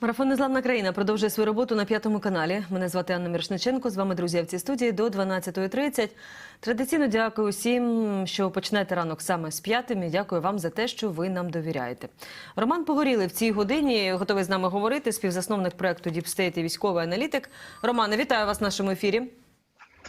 Марафон Незламна країна продовжує свою роботу на п'ятому каналі. Мене звати Анна Мірошниченко. З вами друзі в цій студії до 12.30. Традиційно дякую всім, що почнете ранок саме з п'ятим. І дякую вам за те, що ви нам довіряєте. Роман Погорілий в цій годині готовий з нами говорити. Співзасновник проекту Діпстейт і військовий аналітик. Романе, вітаю вас в нашому ефірі.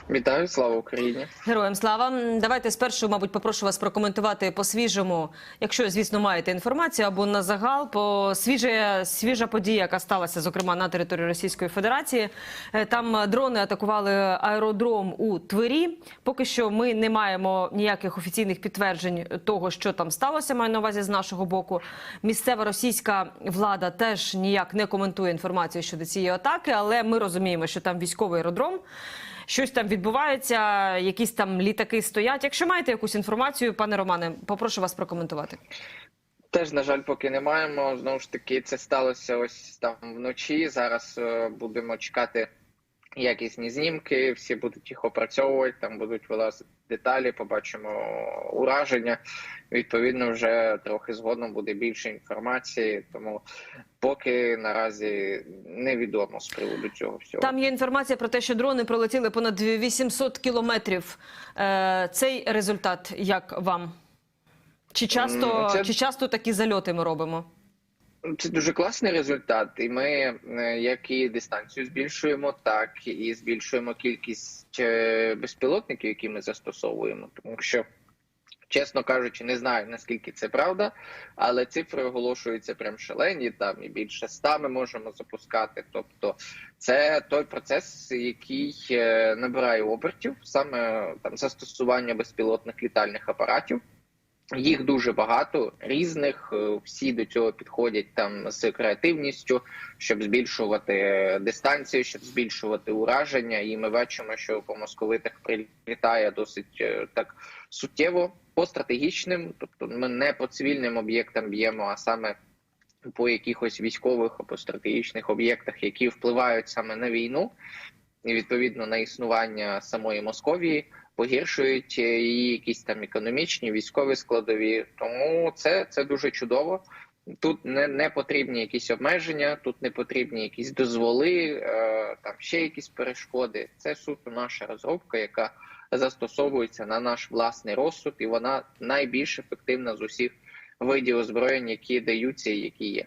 Вітаю, слава Україні. Героям слава. Давайте спершу, мабуть, попрошу вас прокоментувати по свіжому, якщо звісно маєте інформацію, або на загал по свіжа, свіжа подія, яка сталася, зокрема на території Російської Федерації. Е, Там дрони атакували аеродром у Твері. Поки що ми не маємо ніяких офіційних підтверджень того, що там сталося. Маю на увазі з нашого боку. Місцева російська влада теж ніяк не коментує інформацію щодо цієї атаки, але ми розуміємо, що там військовий аеродром. Щось там відбувається, якісь там літаки стоять. Якщо маєте якусь інформацію, пане Романе, попрошу вас прокоментувати. Теж, на жаль, поки не маємо. Знову ж таки, це сталося ось там вночі. Зараз е, будемо чекати якісні знімки, всі будуть їх опрацьовувати, там будуть вилазити деталі, побачимо ураження. Відповідно, вже трохи згодом буде більше інформації, тому поки наразі невідомо з приводу цього всього. Там є інформація про те, що дрони пролетіли понад 800 кілометрів. Е, Цей результат як вам? Чи часто, це- чи часто такі зальоти ми робимо? Це дуже класний результат, і ми е, як і дистанцію збільшуємо, так і збільшуємо кількість е, безпілотників, які ми застосовуємо. Тому що, чесно кажучи, не знаю наскільки це правда, але цифри оголошуються прям шалені. Там і більше ста ми можемо запускати. Тобто, це той процес, який е, набирає обертів, саме там застосування безпілотних літальних апаратів. Їх дуже багато різних. е, Всі до цього підходять там з креативністю, щоб збільшувати е, дистанцію, щоб збільшувати ураження. І ми бачимо, що по московитах прилітає досить е, так суттєво по стратегічним, тобто ми не по цивільним об'єктам б'ємо, а саме по якихось військових або стратегічних об'єктах, які впливають саме на війну і відповідно на існування самої Московії погіршують е, її якісь там економічні військові складові. Тому це, це дуже чудово. Тут не, не потрібні якісь обмеження, тут не потрібні якісь дозволи, е, там ще якісь перешкоди. Це суто наша розробка, яка застосовується на наш власний розсуд, і вона найбільш ефективна з усіх видів озброєнь, які даються і які є.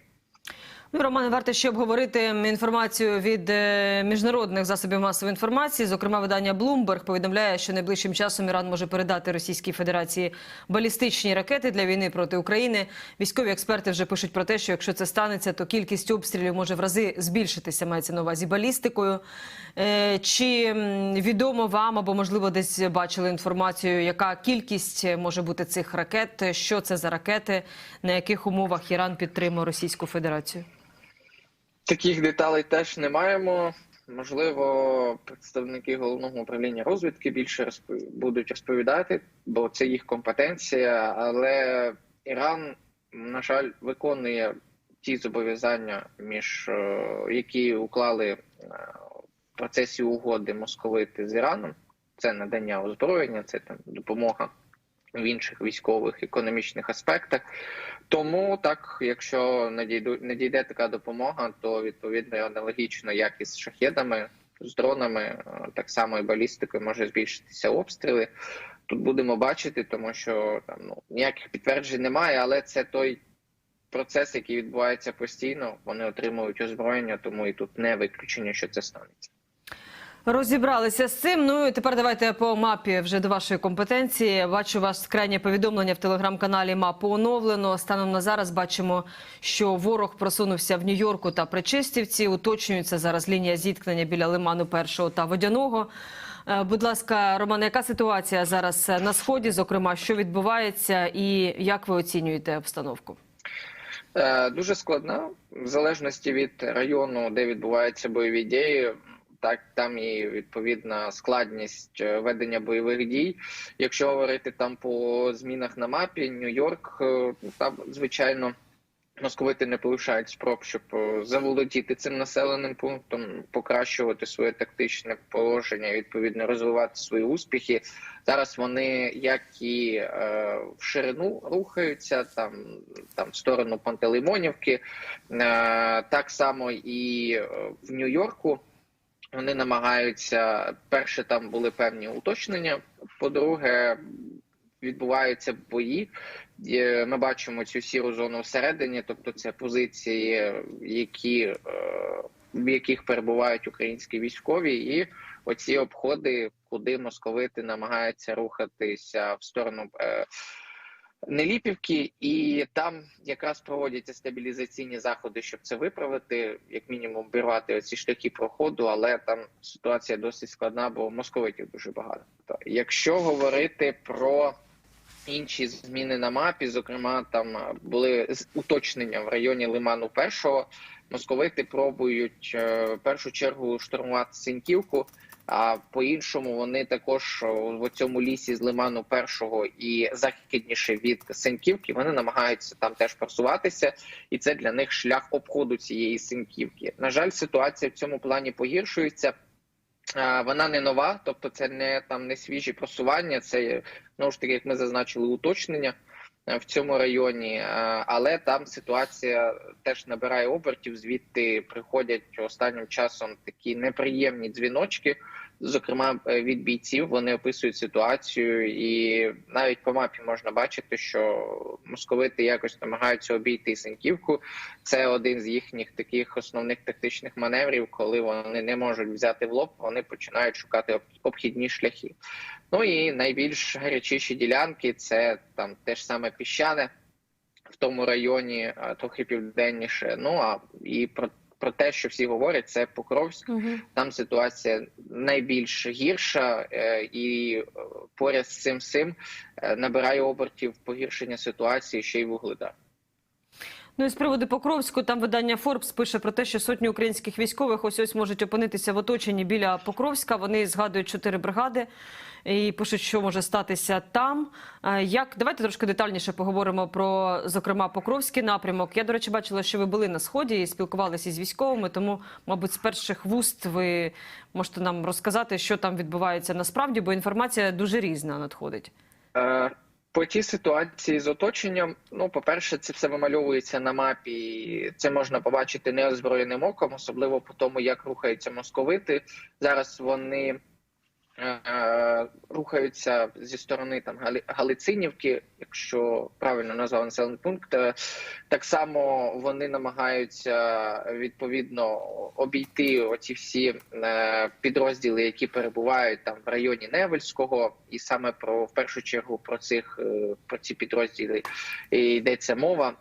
Ну, Романе, варто ще обговорити інформацію від е, міжнародних засобів масової інформації. Зокрема, видання Bloomberg повідомляє, що найближчим часом Іран може передати Російській Федерації балістичні ракети для війни проти України. Військові експерти вже пишуть про те, що якщо це станеться, то кількість обстрілів може в рази збільшитися. Мається на увазі балістикою. Е, Чи відомо вам або можливо десь бачили інформацію, яка кількість може бути цих ракет? Що це за ракети? На яких умовах Іран підтримує Російську Федерацію? Таких деталей теж не маємо. Можливо, представники головного управління розвідки більше розпов- будуть розповідати, бо це їх компетенція. Але Іран, на жаль, виконує ті зобов'язання, між е, які уклали е, в процесі угоди московити з Іраном. Це надання озброєння, це там допомога в інших військових економічних аспектах. Тому так, якщо надійду надійде така допомога, то відповідно аналогічно, як і з шахедами, з дронами, е, так само і балістикою може збільшитися обстріли. Тут будемо бачити, тому що там ну ніяких підтверджень немає, але це той процес, який відбувається постійно. Вони отримують озброєння, тому і тут не виключення, що це станеться. Розібралися з цим. Ну і тепер давайте по мапі вже до вашої компетенції. Бачу вас крайнє повідомлення в телеграм-каналі. Мапу оновлено. Станом на зараз бачимо, що ворог просунувся в Нью-Йорку та Причистівці. Уточнюється зараз лінія зіткнення біля лиману першого та водяного. Е, Будь ласка, Роман, яка ситуація зараз на сході? Зокрема, що відбувається, і як ви оцінюєте обстановку? Е, Дуже складна, в залежності від району, де відбуваються бойові дії. Так, там і відповідна складність е, ведення бойових дій. Якщо говорити там по змінах на мапі, Нью-Йорк, е, там звичайно Московити не полишають спроб, щоб е, заволодіти цим населеним пунктом, покращувати своє тактичне положення, відповідно розвивати свої успіхи. Зараз вони як і е, в ширину рухаються, там там в сторону Пантелеймонівки, е, так само і в Нью-Йорку. Вони намагаються перше, там були певні уточнення. По-друге, відбуваються бої. Ми бачимо цю сіру зону всередині, тобто це позиції, які е, в яких перебувають українські військові, і оці обходи, куди московити намагаються рухатися в сторону. Неліпівки, і там якраз проводяться стабілізаційні заходи, щоб це виправити, як мінімум обірвати оці шляхи проходу, але там ситуація досить складна, бо московитів дуже багато. Якщо говорити про інші зміни на мапі, зокрема, там були уточнення в районі Лиману першого. Московити пробують е, в першу чергу штурмувати Синьківку. А по-іншому вони також в цьому лісі з лиману першого і західніше від Сеньківки вони намагаються там теж просуватися, і це для них шлях обходу цієї Сеньківки. На жаль, ситуація в цьому плані погіршується. Вона не нова, тобто це не там не свіжі просування. Це знову ж таки, як ми зазначили, уточнення е, в цьому районі, Е, але там ситуація теж набирає обертів. Звідти приходять останнім часом такі неприємні дзвіночки. Зокрема, е, від бійців вони описують ситуацію, і навіть по мапі можна бачити, що московити якось намагаються обійти Сеньківку. Це один з їхніх таких основних тактичних маневрів, коли вони не можуть взяти в лоб, вони починають шукати об- обхідні шляхи. Ну і найбільш гарячіші ділянки це там те ж саме піщане в тому районі, трохи південніше. Ну а і про, те, що всі говорять, це Покровськ. Там ситуація найбільш гірша, е, і е, поряд з цим всім е, набирає обертів погіршення ситуації ще й вугледар. Ну і з приводу Покровську, там видання Forbes пише про те, що сотні українських військових ось ось можуть опинитися в оточенні біля Покровська. Вони згадують чотири бригади і пишуть, що може статися там. Е, Як давайте трошки детальніше поговоримо про зокрема Покровський напрямок. Я до речі бачила, що ви були на сході і спілкувалися з військовими. Тому, мабуть, з перших вуст ви можете нам розказати, що там відбувається насправді, бо інформація дуже різна надходить. По тій ситуації з оточенням, ну, по-перше, це все вимальовується на мапі. Це можна побачити неозброєним оком, особливо по тому, як рухаються московити. Зараз вони рухаються зі сторони там Гали- Галицинівки, якщо правильно назвав населений пункт. Е, Так само вони намагаються відповідно обійти оці всі е, підрозділи, які перебувають там в районі Невельського, і саме про в першу чергу про цих е, про ці підрозділи йдеться мова.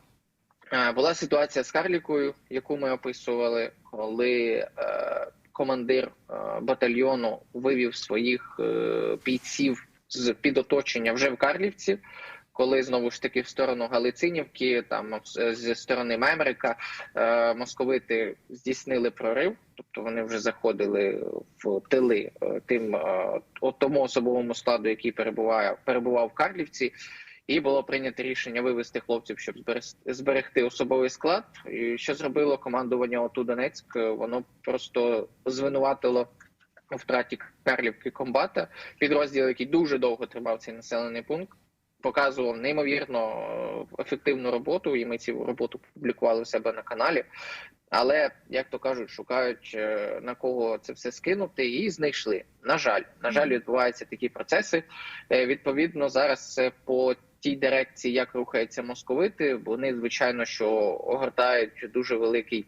Е, Була ситуація з Карлікою, яку ми описували, коли е, командир е, батальйону вивів своїх е, бійців з під оточення вже в Карлівці. Коли знову ж таки в сторону Галицинівки, там з- зі сторони Мемрика, е, московити здійснили прорив, тобто вони вже заходили в тили е, тим е, тому особовому складу, який перебуває перебував в Карлівці. І було прийнято рішення вивести хлопців, щоб зберегти особовий склад. І що зробило командування ОТУ Донецьк? Воно просто звинуватило у втраті Карлівки комбата, підрозділ, який дуже довго тримав цей населений пункт. Показував неймовірно е, ефективну роботу, і ми цю роботу публікували у себе на каналі. Але як то кажуть, шукають е, на кого це все скинути, і знайшли. На жаль, на жаль, відбуваються такі процеси. Е, Відповідно, зараз по тій дирекції, як рухаються московити. Вони звичайно що огортають дуже великий.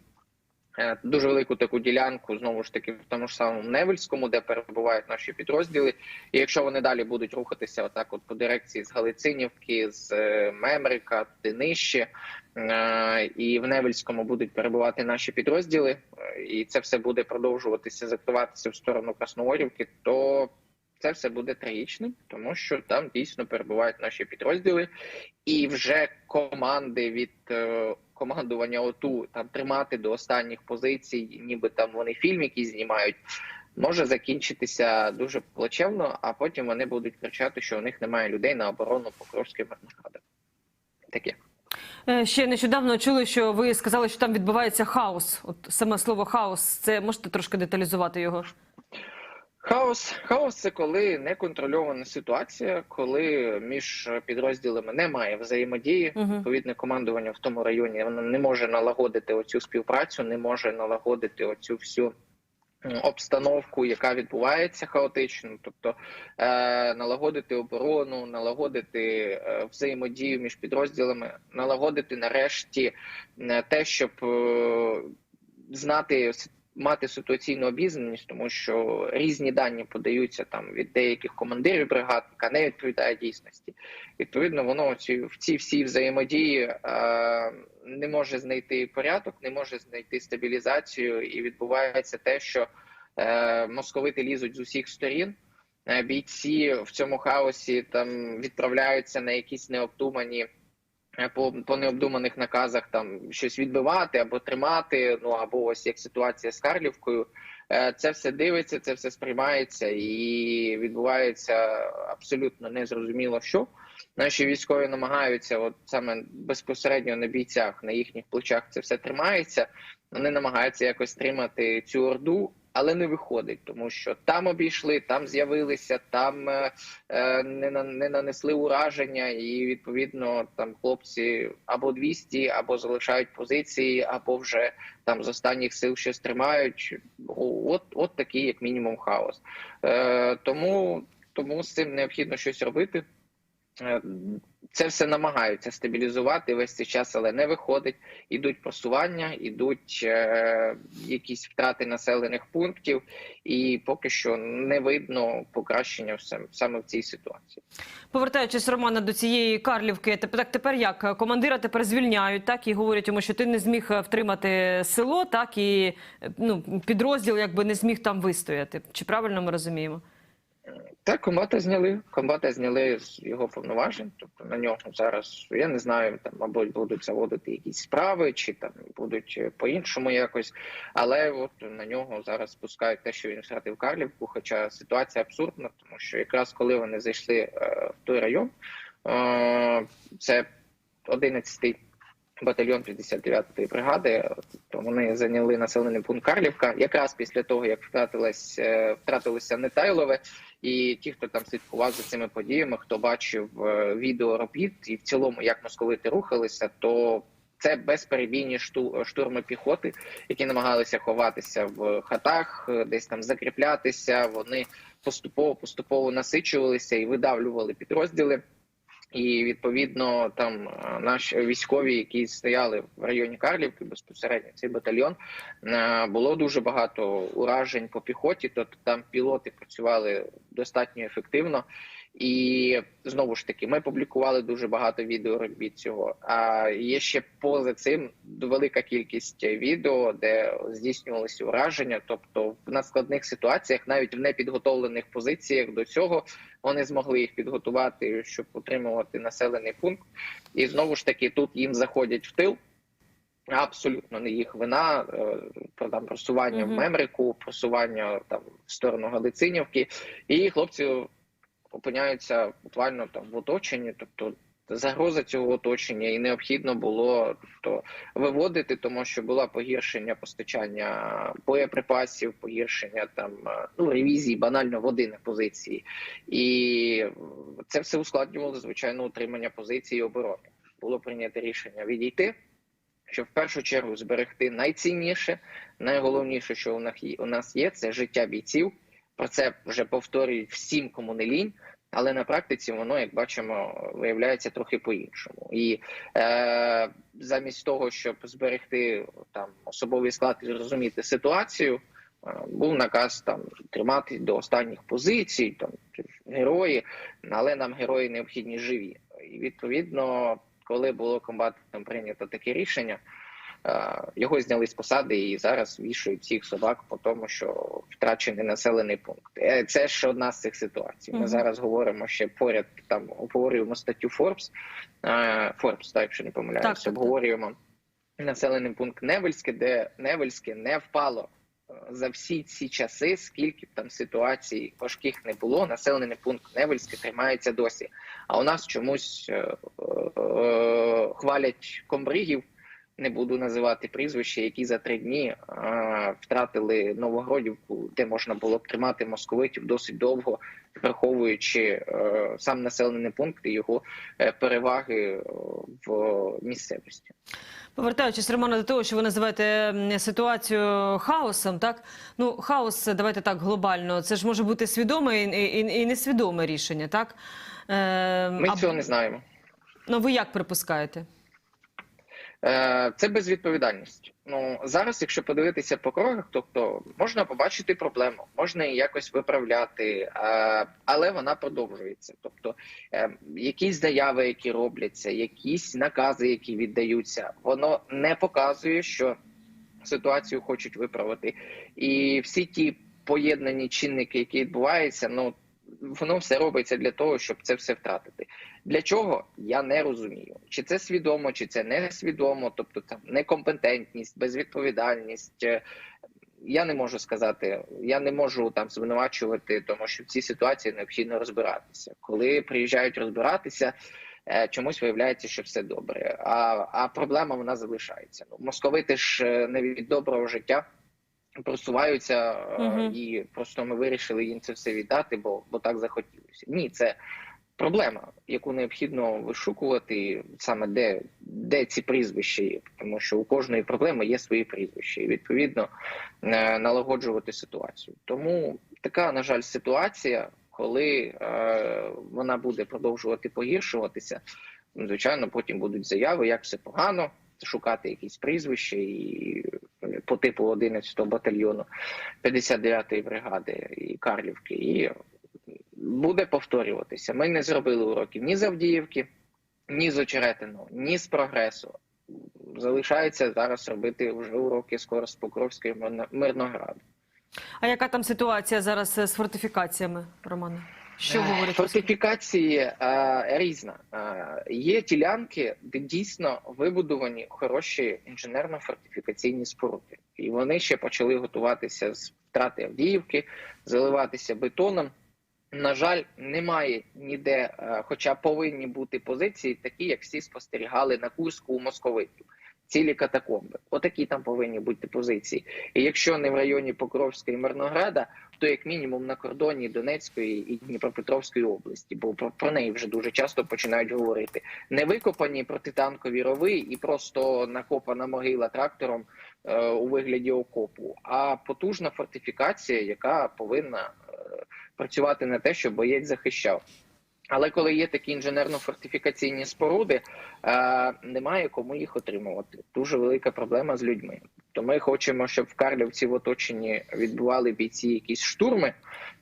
е, Дуже велику таку ділянку знову ж таки в тому ж самому Невельському, де перебувають наші підрозділи. І якщо вони далі будуть рухатися, отак, от по дирекції з Галицинівки, з е, Мемрика, нижче, е, і в Невельському будуть перебувати наші підрозділи, і це все буде продовжуватися закриватися в сторону Красноорівки, то це все буде трагічним, тому що там дійсно перебувають наші підрозділи, і вже команди від е, командування ОТУ там тримати до останніх позицій, ніби там вони фільм якийсь знімають. Може закінчитися дуже плачевно, а потім вони будуть кричати, що у них немає людей на оборону Покровської Мирногради. Таке. Е, Ще нещодавно чули, що ви сказали, що там відбувається хаос. От саме слово хаос. Це можете трошки деталізувати його? Хаос, хаос це коли неконтрольована ситуація, коли між підрозділами немає взаємодії. Мгм. Відповідне командування в тому районі воно не може налагодити оцю співпрацю, не може налагодити оцю всю обстановку, яка відбувається хаотично, тобто е, налагодити оборону, налагодити е, взаємодію між підрозділами, налагодити нарешті е, те, щоб е, знати мати ситуаційну обізнаність, тому що різні дані подаються там від деяких командирів бригад, яка не відповідає дійсності. Відповідно, воно ці в цій всій взаємодії е, не може знайти порядок, не може знайти стабілізацію, і відбувається те, що е, московити лізуть з усіх сторін. Е, Бійці в цьому хаосі там відправляються на якісь необдумані по, по необдуманих наказах там щось відбивати або тримати. Ну або ось як ситуація з Карлівкою. Е, Це все дивиться, це все сприймається і відбувається абсолютно незрозуміло, що наші військові намагаються, от саме безпосередньо на бійцях, на їхніх плечах це все тримається. Вони намагаються якось тримати цю орду, але не виходить, тому що там обійшли, там з'явилися, там е, е, не, на- не нанесли ураження, і відповідно там хлопці або 200, або залишають позиції, або вже там з останніх сил щось тримають. От, от такий, як мінімум, хаос. Е, тому, тому з цим необхідно щось робити. Е, Це все намагаються стабілізувати весь цей час, але не виходить. Ідуть просування, ідуть е, якісь втрати населених пунктів, і поки що не видно покращення саме в цій ситуації. Повертаючись Романа до цієї Карлівки, так тепер як командира тепер звільняють, так і говорять йому, що ти не зміг е, втримати село, так і е, ну підрозділ якби не зміг там вистояти. Чи правильно ми розуміємо? Так, комбата зняли. Комбата зняли з його повноважень. Тобто на нього зараз я не знаю, там мабуть будуть заводити якісь справи, чи там будуть е, по-іншому якось. Але от на нього зараз спускають те, що він втратив Карлівку. Хоча ситуація абсурдна, тому що якраз коли вони зайшли е, в той район, е, це 11-й батальйон 59-ї бригади. То вони зайняли населений пункт Карлівка, якраз після того як втратилось, е, втратилося Нетайлове. І ті, хто там слідкував за цими подіями, хто бачив е, відео робіт і в цілому, як московити рухалися, то це безперебійні шту- штурми піхоти, які намагалися ховатися в хатах, е, десь там закріплятися. Вони поступово поступово насичувалися і видавлювали підрозділи. І відповідно там е, наші військові, які стояли в районі Карлівки, безпосередньо цей батальйон, е, було дуже багато уражень по піхоті. Тобто там пілоти працювали достатньо ефективно. І знову ж таки, ми публікували дуже багато відео робіт цього. А є ще поза цим велика кількість відео, де здійснювалися ураження. Тобто, в надскладних ситуаціях, навіть в непідготовлених позиціях до цього, вони змогли їх підготувати, щоб утримувати населений пункт. І знову ж таки, тут їм заходять в тил. Абсолютно не їх вина е, про там просування Мгм. в Мемрику, просування там в сторону Галицинівки, і хлопці опиняються буквально там в оточенні, тобто загроза цього оточення, і необхідно було тобто, виводити, тому що було погіршення постачання боєприпасів, погіршення там е, ну ревізії банально води на позиції, і це все ускладнювало звичайно утримання позиції оборони. Було прийнято рішення відійти. Щоб в першу чергу зберегти найцінніше, найголовніше, що у нас є, у нас є, це життя бійців. Про це вже повторюють всім, кому не лінь, але на практиці воно, як бачимо, виявляється трохи по-іншому. І е, замість того, щоб зберегти там особовий склад і зрозуміти ситуацію, е, був наказ там тримати до останніх позицій, там герої, але нам герої необхідні живі. І відповідно, коли було комбатом прийнято таке рішення. Е, Його зняли з посади і зараз вішають всіх собак по тому, що втрачений населений пункт. Е, Це ще одна з цих ситуацій. Ми зараз говоримо ще поряд там обговорюємо статтю Forbes, е, Forbes, так, якщо не так. обговорюємо населений пункт Невельське, де Невельське не впало за всі ці часи, скільки б там ситуацій важких не було, населений пункт Невельське тримається досі. А у нас чомусь е, е, хвалять комбригів, не буду називати прізвища, які за три дні е, втратили Новогродівку, де можна було б тримати московитів досить довго, враховуючи е, сам населений пункт і його е, переваги е, в місцевості. Повертаючись, Романа, до того, що ви називаєте ситуацію хаосом, так? Ну, хаос, давайте так, глобально. Це ж може бути свідоме і, і, і несвідоме рішення, так? Ми а- цього не знаємо. Ну, ви як припускаєте? Е, Це безвідповідальність. Ну зараз, якщо подивитися по кроках, тобто можна побачити проблему, можна її якось виправляти, е, але вона продовжується. Тобто, е, якісь заяви, які робляться, якісь накази, які віддаються, воно не показує, що ситуацію хочуть виправити. І всі ті поєднані чинники, які відбуваються, ну воно все робиться для того, щоб це все втратити. Для чого я не розумію, чи це свідомо, чи це не свідомо, тобто там некомпетентність, безвідповідальність. Е, Я не можу сказати, я не можу там звинувачувати, тому що в цій ситуації необхідно розбиратися. Коли приїжджають розбиратися, е, чомусь виявляється, що все добре. А, а проблема вона залишається. Ну, московити ж е, не від доброго життя просуваються, Мгм. і просто ми вирішили їм це все віддати, бо, бо так захотілося. Ні, це проблема, яку необхідно вишукувати саме де, де ці прізвища є, тому що у кожної проблеми є свої прізвища, і відповідно е, налагоджувати ситуацію. Тому така, на жаль, ситуація, коли е, вона буде продовжувати погіршуватися, звичайно, потім будуть заяви, як все погано. Шукати якісь прізвища і по типу 11-го батальйону 59-ї бригади і Карлівки, і буде повторюватися. Ми не зробили уроків ні з Авдіївки, ні з Очеретиного, ні з прогресу. Залишається зараз робити вже уроки скоро з Покровської Мирнограду. А яка там ситуація зараз е, з фортифікаціями, Романе? Що говорить? Фортифікації е, різна. Е, є ділянки, де дійсно вибудовані хороші інженерно-фортифікаційні споруди, і вони ще почали готуватися з втрати Авдіївки, заливатися бетоном. На жаль, немає ніде, е, хоча повинні бути позиції, такі як всі спостерігали на Курську у московитів. Цілі катакомби. Отакі там повинні бути позиції. І якщо не в районі Покровська і Мирнограда, то як мінімум на кордоні Донецької і Дніпропетровської області, бо про, про неї вже дуже часто починають говорити. Не викопані протитанкові рови і просто накопана могила трактором у вигляді окопу, а потужна фортифікація, яка повинна е, працювати на те, щоб боєць захищав. Але коли є такі інженерно-фортифікаційні споруди, е, немає кому їх отримувати. Дуже велика проблема з людьми. То ми хочемо, щоб в Карлівці в оточенні відбували бійці якісь штурми,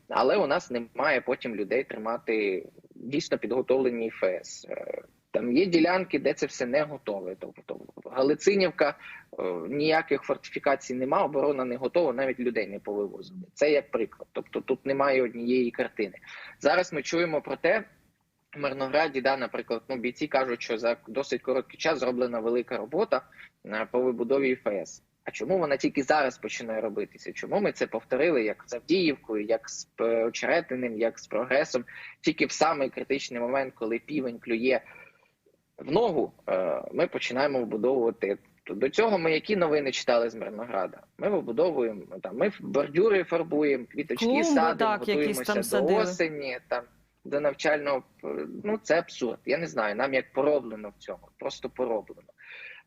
але у нас немає потім людей тримати дійсно підготовлені ІФС. Е, Там є ділянки, де це все не готове. Тобто Галицинівка е, ніяких фортифікацій нема, оборона не готова, навіть людей не повивозили. Це як приклад. Тобто тут немає однієї картини. Зараз ми чуємо про те. В Мирнограді, да, наприклад, ну бійці кажуть, що за досить короткий час зроблена велика робота е, по вибудові ІФС. А чому вона тільки зараз починає робитися? Чому ми це повторили як з Авдіївкою, як з е, Очеретиним, як з прогресом? Тільки в самий критичний момент, коли півень клює в ногу, е, ми починаємо вбудовувати. До цього ми які новини читали з Мирнограда? Ми вибудовуємо там. Ми бордюри фарбуємо, квіточки Клумби, садимо, так, готуємося там до садили. осені. Там до навчального ну це абсурд. Я не знаю. Нам як пороблено в цьому, просто пороблено.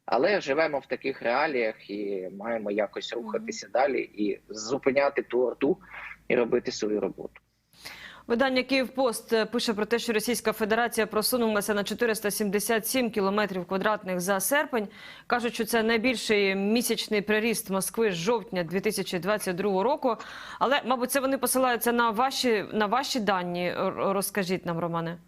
Але живемо в таких реаліях і маємо якось рухатися далі і зупиняти ту орду і робити свою роботу. Видання «Київпост» е, пише про те, що Російська Федерація просунулася на 477 кілометрів квадратних за серпень. Кажуть, що це найбільший місячний приріст Москви з жовтня 2022 року. Але, мабуть, це вони посилаються на ваші, на ваші дані. Розкажіть нам, Романе.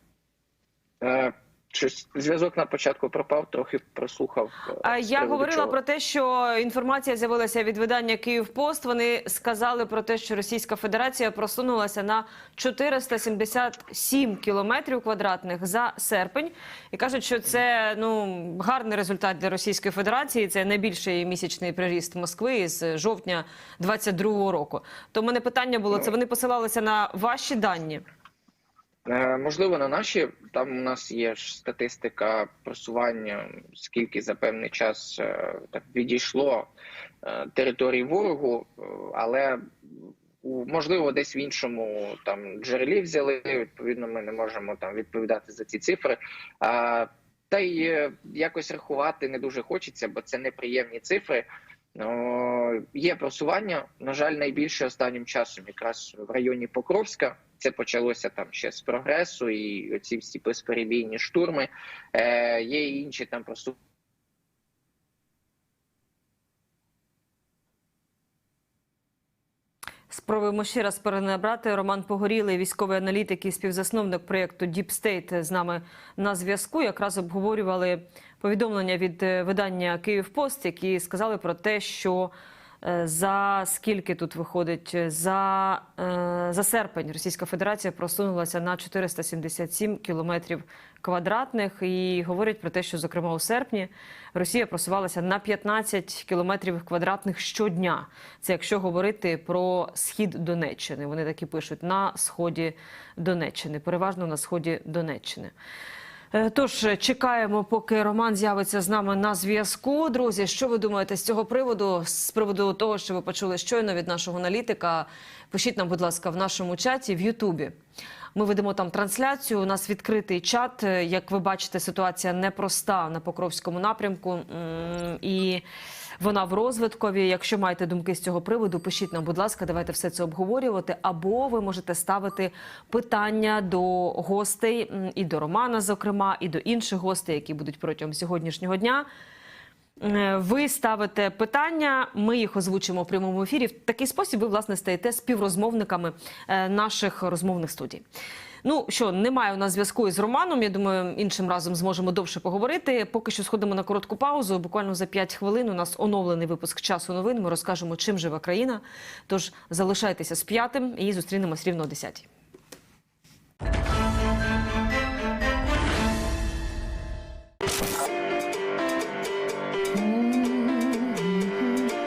Щось зв'язок на початку пропав, трохи прослухав. е, А я говорила чого. про те, що інформація з'явилася від видання Київпост. Вони сказали про те, що Російська Федерація просунулася на 477 кілометрів квадратних за серпень, і кажуть, що це ну гарний результат для Російської Федерації. Це найбільший місячний приріст Москви з жовтня 22-го року. То в мене питання було: це вони посилалися на ваші дані? Е, Можливо, на наші там у нас є ж статистика просування, скільки за певний час е, так відійшло е, території ворогу, але можливо десь в іншому там джерелі взяли. Відповідно, ми не можемо там відповідати за ці цифри. А, та й якось рахувати не дуже хочеться, бо це неприємні цифри. Є просування. На жаль, найбільше останнім часом, якраз в районі Покровська. Це почалося там ще з прогресу, і оці всі безперебійні штурми. Е, є і інші там просування. Спробуємо ще раз перенабрати. Роман Погорілий, військовий аналітик і співзасновник проєкту Deep State з нами на зв'язку. Якраз обговорювали повідомлення від е, видання Київпост, які сказали про те, що за скільки тут виходить за, е, за серпень Російська Федерація просунулася на 477 кілометрів квадратних і говорять про те, що зокрема у серпні Росія просувалася на 15 кілометрів квадратних щодня. Це якщо говорити про схід Донеччини. Вони такі пишуть на сході Донеччини, переважно на сході Донеччини. Е, Тож чекаємо, поки Роман з'явиться з нами на зв'язку. Друзі, що ви думаєте з цього приводу? З приводу того, що ви почули щойно від нашого аналітика? Пишіть нам, будь ласка, в нашому чаті в Ютубі. Ми ведемо там трансляцію. У нас відкритий чат. Е, Як ви бачите, ситуація непроста на Покровському напрямку. І вона в розвиткові. Якщо маєте думки з цього приводу, пишіть нам, будь ласка, давайте все це обговорювати. Або ви можете ставити питання до гостей і до Романа, зокрема, і до інших гостей, які будуть протягом сьогоднішнього дня. Е, Ви ставите питання, ми їх озвучимо в прямому ефірі. В такий спосіб ви власне стаєте співрозмовниками е, наших розмовних студій. Ну що, немає у нас зв'язку із Романом. Я думаю, іншим разом зможемо довше поговорити. Поки що сходимо на коротку паузу. Буквально за 5 хвилин у нас оновлений випуск часу новин. Ми розкажемо, чим жива країна. Тож залишайтеся з п'ятим і зустрінемось рівно о 10.